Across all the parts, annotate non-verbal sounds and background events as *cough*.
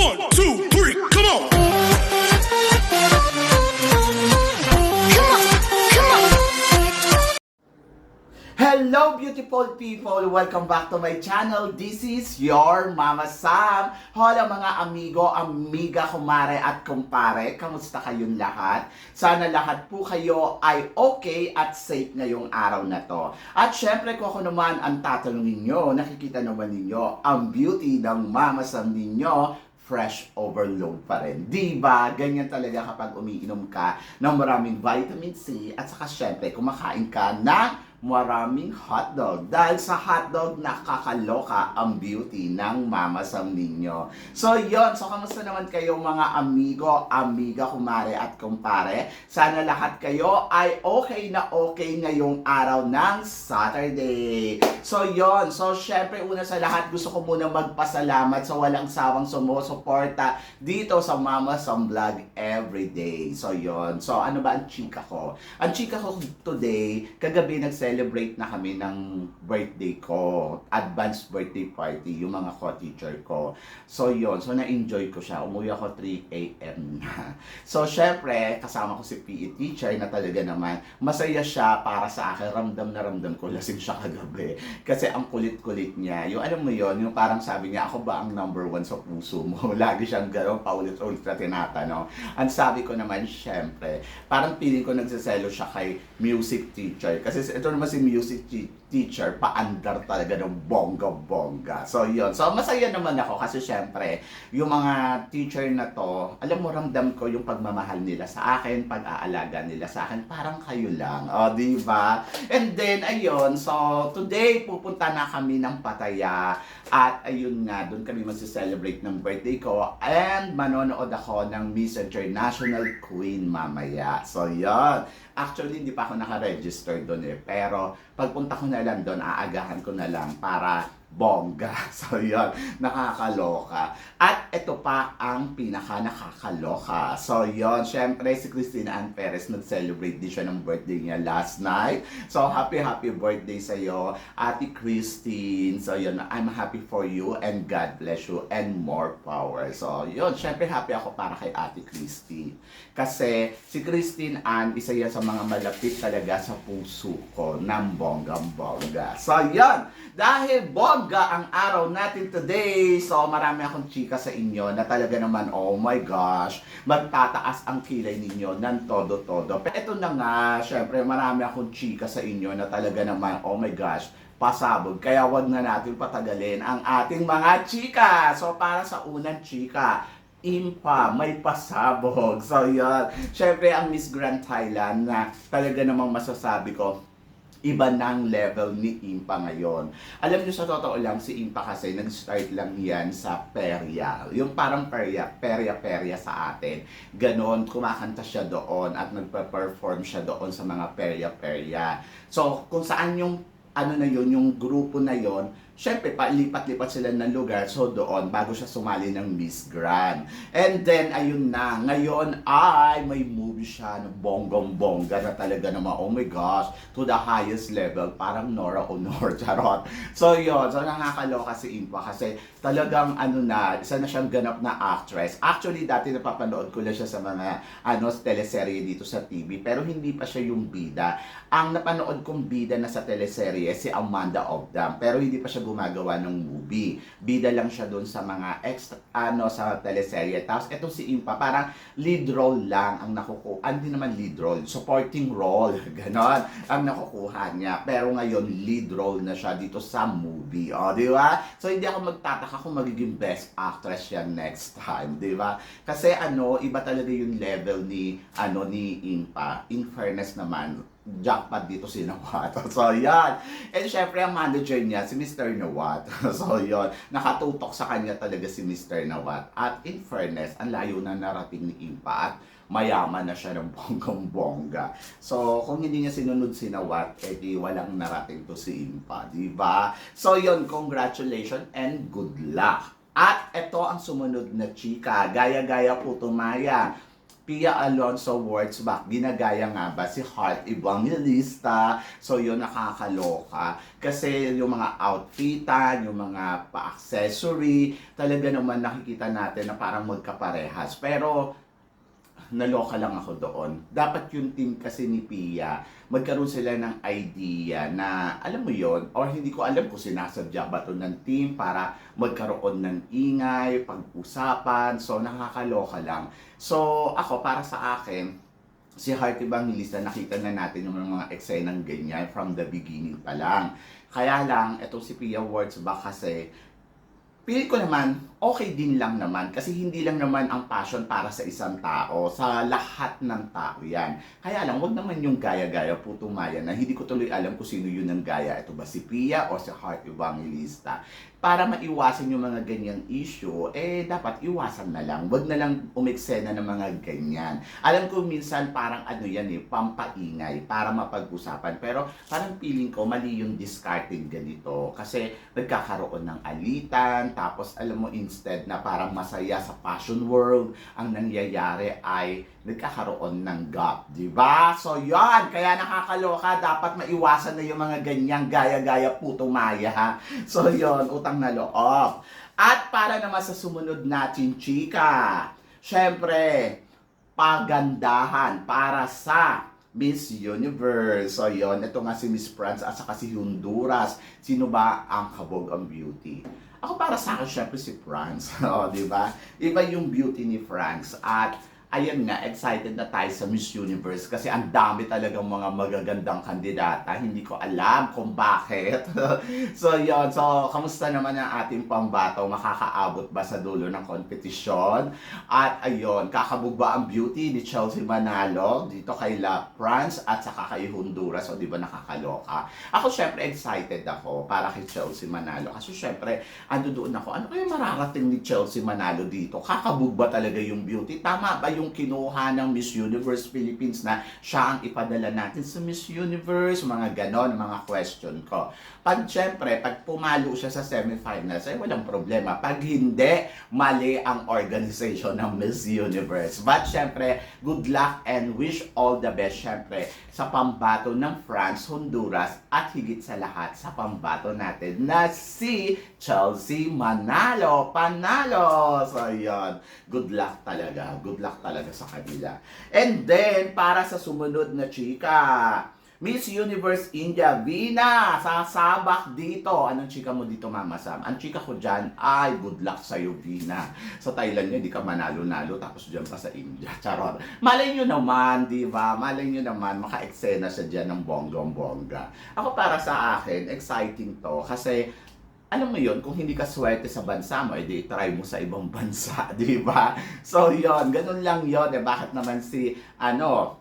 One, two, three, come on! Hello beautiful people! Welcome back to my channel. This is your Mama Sam. Hola mga amigo, amiga, kumare at kumpare. Kamusta kayong lahat? Sana lahat po kayo ay okay at safe ngayong araw na to. At syempre kung ako naman ang tatanungin nyo, nakikita naman ninyo ang beauty ng Mama Sam ninyo fresh overload pa rin. Di ba? Ganyan talaga kapag umiinom ka ng maraming vitamin C at saka syempre kumakain ka ng maraming hotdog. Dahil sa hotdog, nakakaloka ang beauty ng Mama Sam ninyo. So, yon So, kamusta naman kayo mga amigo, amiga, kumare at kumpare? Sana lahat kayo ay okay na okay ngayong araw ng Saturday. So, yon So, syempre, una sa lahat, gusto ko muna magpasalamat sa walang sawang sumusuporta dito sa Mama Sam Vlog everyday. So, yon So, ano ba ang chika ko? Ang chika ko today, kagabi nag-celebrate na kami ng birthday ko. Advanced birthday party, yung mga co-teacher ko. So, yon So, na-enjoy ko siya. Umuwi ako 3 a.m. na. So, syempre, kasama ko si PE teacher na talaga naman, masaya siya para sa akin. Ramdam na ramdam ko, lasing siya kagabi. Kasi ang kulit-kulit niya. Yung alam mo yon yung parang sabi niya, ako ba ang number one sa puso mo? *laughs* Lagi siyang gano'n, paulit-ulit na tinatanong. Ang sabi ko naman, syempre, parang feeling ko nagsaselo siya kay music teacher. Kasi ito si music te- teacher, paandar talaga ng bongga-bongga. So, yun. So, masaya naman ako kasi syempre, yung mga teacher na to, alam mo, ramdam ko yung pagmamahal nila sa akin, pag-aalaga nila sa akin, parang kayo lang. O, di ba? And then, ayun, so, today, pupunta na kami ng Pataya. At ayun nga, doon kami magsi-celebrate ng birthday ko. And manonood ako ng Miss International Queen mamaya. So, yun. Actually, hindi pa ako naka-register doon eh. Pero, pagpunta ko na lang doon, aagahan ko na lang para bongga. *laughs* So, yun. Nakakaloka. At ito pa ang pinaka nakakaloka. So, yun. Siyempre, si Christina Ann Perez nag-celebrate din siya ng birthday niya last night. So, happy, happy birthday sa'yo, Ate Christine. So, yun. I'm happy for you and God bless you and more power. So, yun. Siyempre, happy ako para kay Ate Christine. Kasi, si Christine Ann, isa yan sa mga malapit talaga sa puso ko ng bonggang-bongga. So, yun. Dahil bongga ang araw natin today. So, marami akong chika sa inyo na talaga naman, oh my gosh, magtataas ang kilay ninyo ng todo-todo. Pero ito na nga, syempre, marami akong chika sa inyo na talaga naman, oh my gosh, pasabog. Kaya wag na natin patagalin ang ating mga chika. So, para sa unang chika, Impa, may pasabog. *laughs* So, yun. Syempre, ang Miss Grand Thailand na talaga namang masasabi ko, iba ng level ni Impa ngayon. Alam niyo sa totoo lang, si Impa kasi nag-start lang yan sa perya. Yung parang perya, perya-perya sa atin. Ganon, kumakanta siya doon at nagpa-perform siya doon sa mga perya-perya. So, kung saan yung ano na yun, yung grupo na yon syempre, palipat-lipat sila ng lugar. So, doon, bago siya sumali ng Miss Grand. And then, ayun na, ngayon ay may movie siya na bonggong-bongga na talaga naman, oh my gosh, to the highest level, parang Nora Honor, *laughs* charot. So, yun, so nakakaloka si Impa kasi talagang ano na, isa na siyang ganap na actress. Actually, dati napapanood ko lang siya sa mga ano, teleserye dito sa TV, pero hindi pa siya yung bida. Ang napanood kong bida na sa teleserye, si Amanda Obdam, pero hindi pa siya gumagawa ng movie. Bida lang siya doon sa mga extra, ano, sa teleserye. Tapos, etong si Impa, parang lead role lang ang nakukuha. Hindi naman lead role, supporting role. *laughs* Ganon ang nakukuha niya. Pero ngayon, lead role na siya dito sa movie. O, di ba? So, hindi ako magtataka kung magiging best actress siya next time. Di ba? Kasi ano, iba talaga yung level ni, ano, ni Impa. In fairness naman, jackpot dito si Nawat. *laughs* So, yan. And syempre, ang manager niya, si Mr. Nawat. *laughs* so, yon Nakatutok sa kanya talaga si Mr. Nawat. At in fairness, ang layo na narating ni Impa at mayaman na siya ng *laughs* bonggang-bongga. So, kung hindi niya sinunod si Nawat, edi walang narating to si Impa, di ba? So, yon congratulations and good luck. At ito ang sumunod na chika. Gaya-gaya po tumaya. Pia Alonso words back, ginagaya nga ba si Heart Evangelista? So yun nakakaloka. Kasi yung mga outfitan, yung mga pa-accessory, talaga naman nakikita natin na parang magkaparehas. Pero naloka lang ako doon. Dapat yung team kasi ni Pia, magkaroon sila ng idea na, alam mo yon or hindi ko alam kung sinasadya ba to ng team para magkaroon ng ingay, pag-usapan, so nakakaloka lang. So ako, para sa akin, si Heart Evangelista, nakita na natin yung mga eksenang ganyan from the beginning pa lang. Kaya lang, etong si Pia Words ba kasi, Pili ko naman, okay din lang naman kasi hindi lang naman ang passion para sa isang tao, sa lahat ng tao yan. Kaya lang, wag naman yung gaya-gaya putumaya na hindi ko tuloy alam kung sino yun ang gaya. Ito ba si Pia o si Heart Evangelista? Para maiwasan yung mga ganyang issue, eh dapat iwasan na lang. Wag na lang umeksena ng mga ganyan. Alam ko minsan parang ano yan eh, pampaingay para mapag-usapan. Pero parang feeling ko mali yung discarding ganito. Kasi nagkakaroon ng alitan, tapos alam mo instead na parang masaya sa fashion world, ang nangyayari ay nagkakaroon ng gap, di ba? So yan, kaya nakakaloka, dapat maiwasan na yung mga ganyang gaya-gaya puto maya ha. So yon utang na loob. At para naman sa sumunod natin, chika, syempre, pagandahan para sa Miss Universe. So yon ito nga si Miss France at saka si Honduras. Sino ba ang kabog ang beauty? Ako para sa akin, syempre si France. *laughs* o, di ba? Iba yung beauty ni France. At ayun nga, excited na tayo sa Miss Universe kasi ang dami talagang mga magagandang kandidata. Hindi ko alam kung bakit. *laughs* so, yon So, kamusta naman ang ating pambato? Makakaabot ba sa dulo ng kompetisyon? At ayun, kakabog ang beauty ni Chelsea Manalo dito kay La France at saka kay Honduras? O, di ba nakakaloka? Ako, syempre, excited ako para kay Chelsea Manalo. Kasi syempre, ando doon ako, ano kaya mararating ni Chelsea Manalo dito? Kakabog ba talaga yung beauty? Tama ba yung kinuha ng Miss Universe Philippines na siya ang ipadala natin sa Miss Universe? Mga ganon, mga question ko. Pag syempre, pag pumalo siya sa semifinals, ay walang problema. Pag hindi, mali ang organization ng Miss Universe. But syempre, good luck and wish all the best syempre sa pambato ng France, Honduras at higit sa lahat sa pambato natin na si Chelsea Manalo. Panalo! So, yun. Good luck talaga. Good luck talaga sa kanila. And then, para sa sumunod na chika, Miss Universe India, Vina, sasabak dito. Anong chika mo dito, Mama Sam? Ang chika ko dyan, ay, good luck sa'yo, Vina. Sa Thailand nyo, di ka manalo-nalo, tapos dyan pa sa India. *laughs* Charot. Malay nyo naman, di ba? Malay nyo naman, maka-eksena siya dyan ng bonggong-bongga. Ako para sa akin, exciting to. Kasi, alam mo yon kung hindi ka swerte sa bansa mo, edi try mo sa ibang *laughs* bansa, di ba? So, yon ganun lang yon Eh, bakit naman si, ano,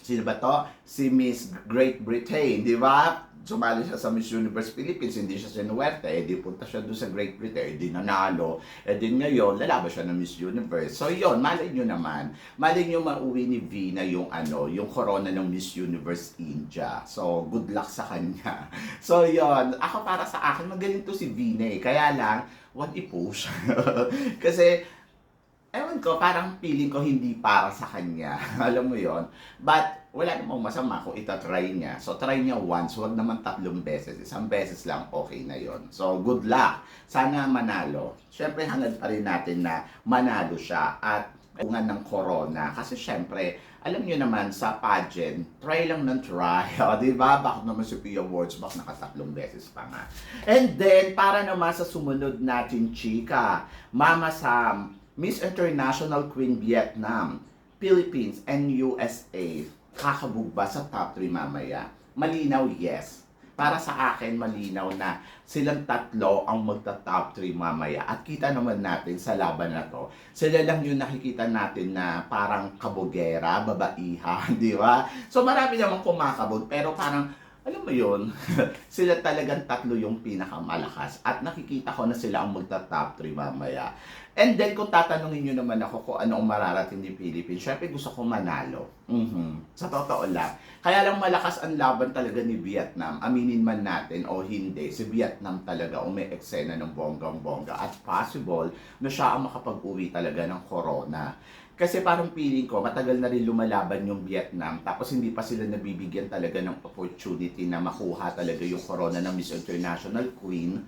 sino ba to? Si Miss Great Britain, di ba? Sumali siya sa Miss Universe Philippines, hindi siya sinuwerte, eh di punta siya doon sa Great Britain, eh di nanalo, eh di ngayon, lalaban siya ng Miss Universe. So yon malay nyo naman, malay nyo mauwi ni Vina yung ano, yung corona ng Miss Universe India. So, good luck sa kanya. *laughs* So yon ako para sa akin, magaling to si Vina eh, kaya lang, what i-push? *laughs* Kasi, ewan ko, parang feeling ko hindi para sa kanya. *laughs* Alam mo yon But, wala namang masama kung itatry niya. So, try niya once, wag naman tatlong beses. Isang beses lang, okay na yon So, good luck. Sana manalo. Siyempre, hangad pa rin natin na manalo siya at bunga ng corona. Kasi syempre, alam niyo naman sa pageant, try lang ng try. *laughs* O, di ba? Bakit naman si Pia Awards, bak nakatatlong beses pa nga. And then, para naman sa sumunod natin, chika, Mama Sam, Miss International Queen Vietnam, Philippines, and USA, kakabog ba sa top 3 mamaya? Malinaw, yes. Para sa akin, malinaw na silang tatlo ang magta-top 3 mamaya. At kita naman natin sa laban na to, sila lang yung nakikita natin na parang kabogera, babaihan, *laughs* di ba? So marami namang kumakabog, pero parang alam mo yun, *laughs* sila talagang tatlo yung pinakamalakas at nakikita ko na sila ang magta-top 3 mamaya. And then, kung tatanungin nyo naman ako kung ano ang mararating ni Philippines, syempre gusto ko manalo. Mhm. Sa totoo lang. Kaya lang malakas ang laban talaga ni Vietnam. Aminin man natin o hindi, si Vietnam talaga umi eksena ng bonggang-bongga at possible na siya ang makapag-uwi talaga ng corona. Kasi parang feeling ko, matagal na rin lumalaban yung Vietnam, tapos hindi pa sila nabibigyan talaga ng opportunity na makuha talaga yung corona ng Miss International Queen.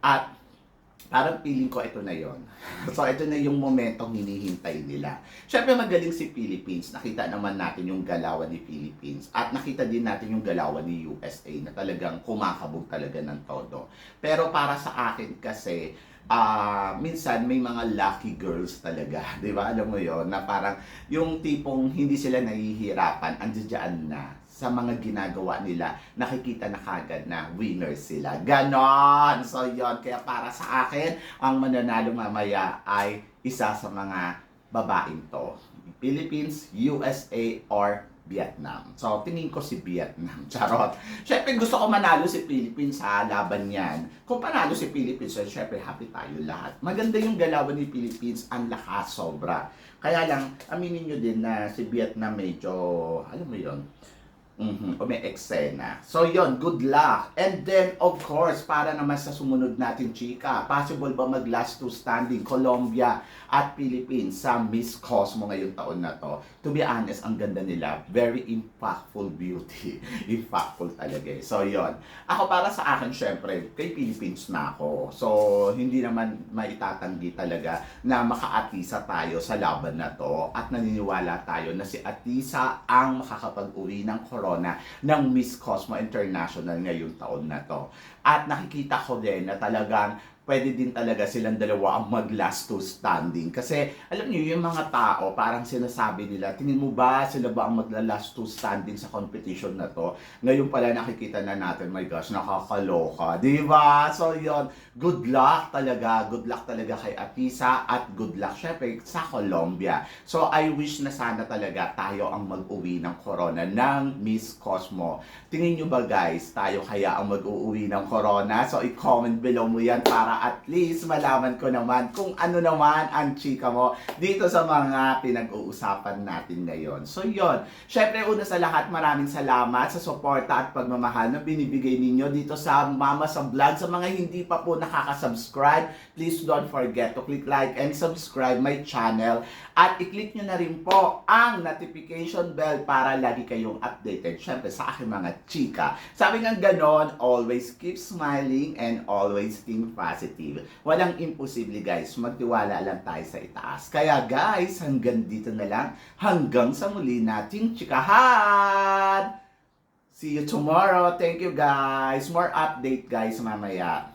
At parang feeling ko ito na yon. *laughs* so ito na yung momentong hinihintay nila. Siyempre magaling si Philippines. Nakita naman natin yung galawan ni Philippines. At nakita din natin yung galawan ni USA na talagang kumakabog talaga ng todo. Pero para sa akin kasi, ah minsan may mga lucky girls talaga, *laughs* 'di ba? Alam mo 'yon na parang yung tipong hindi sila nahihirapan, andiyan na sa mga ginagawa nila, nakikita na kagad na winners sila. Ganon! So, yon Kaya para sa akin, ang mananalo mamaya ay isa sa mga babaeng to. Philippines, USA, or Vietnam. So, tingin ko si Vietnam. *laughs* Charot. Siyempre, gusto ko manalo si Philippines sa laban yan. Kung panalo si Philippines, so, siyempre, happy tayo lahat. Maganda yung galawan ni Philippines, ang lakas, sobra. Kaya lang, aminin nyo din na si Vietnam medyo, alam mo yon Mhm, may eksena. So yon, good luck. And then, of course, para naman sa sumunod natin, chika, possible ba mag last two standing Colombia at Philippines sa Miss Cosmo ngayong taon na to? To be honest, ang ganda nila. Very impactful beauty. *laughs* impactful talaga eh. So yon. Ako para sa akin, syempre, kay Philippines na ako. So, hindi naman maitatanggi talaga na makaatisa tayo sa laban na to at naniniwala tayo na si Atisa ang makakapag-uwi ng corona ng Miss Cosmo International ngayong taon na to. At nakikita ko din na talagang pwede din talaga silang dalawa ang mag last two standing. Kasi alam niyo yung mga tao parang sinasabi nila, tingin mo ba sila ba ang magla last two standing sa competition na to? Ngayon pala nakikita na natin, my gosh, nakakaloka. Di ba? So yon good luck talaga. Good luck talaga kay Atisa at good luck syempre sa Colombia. So I wish na sana talaga tayo ang mag-uwi ng corona ng Miss Cosmo. Tingin nyo ba guys, tayo kaya ang mag-uuwi ng corona? So i-comment below mo yan para at least malaman ko naman kung ano naman ang chika mo dito sa mga pinag-uusapan natin ngayon. So yon Syempre una sa lahat maraming salamat sa suporta at pagmamahal na binibigay ninyo dito sa Mama sa Vlog. Sa mga hindi pa po nakaka-subscribe, please don't forget to click like and subscribe my channel. At i-click nyo na rin po ang notification bell para lagi kayong updated. Syempre sa aking mga chika. Sabi nga ganon, always keep smiling and always think positive. Walang imposible guys, magtiwala lang tayo sa itaas. Kaya guys, hanggang dito na lang. Hanggang sa muli nating chikahan! See you tomorrow. Thank you guys. More update guys mamaya.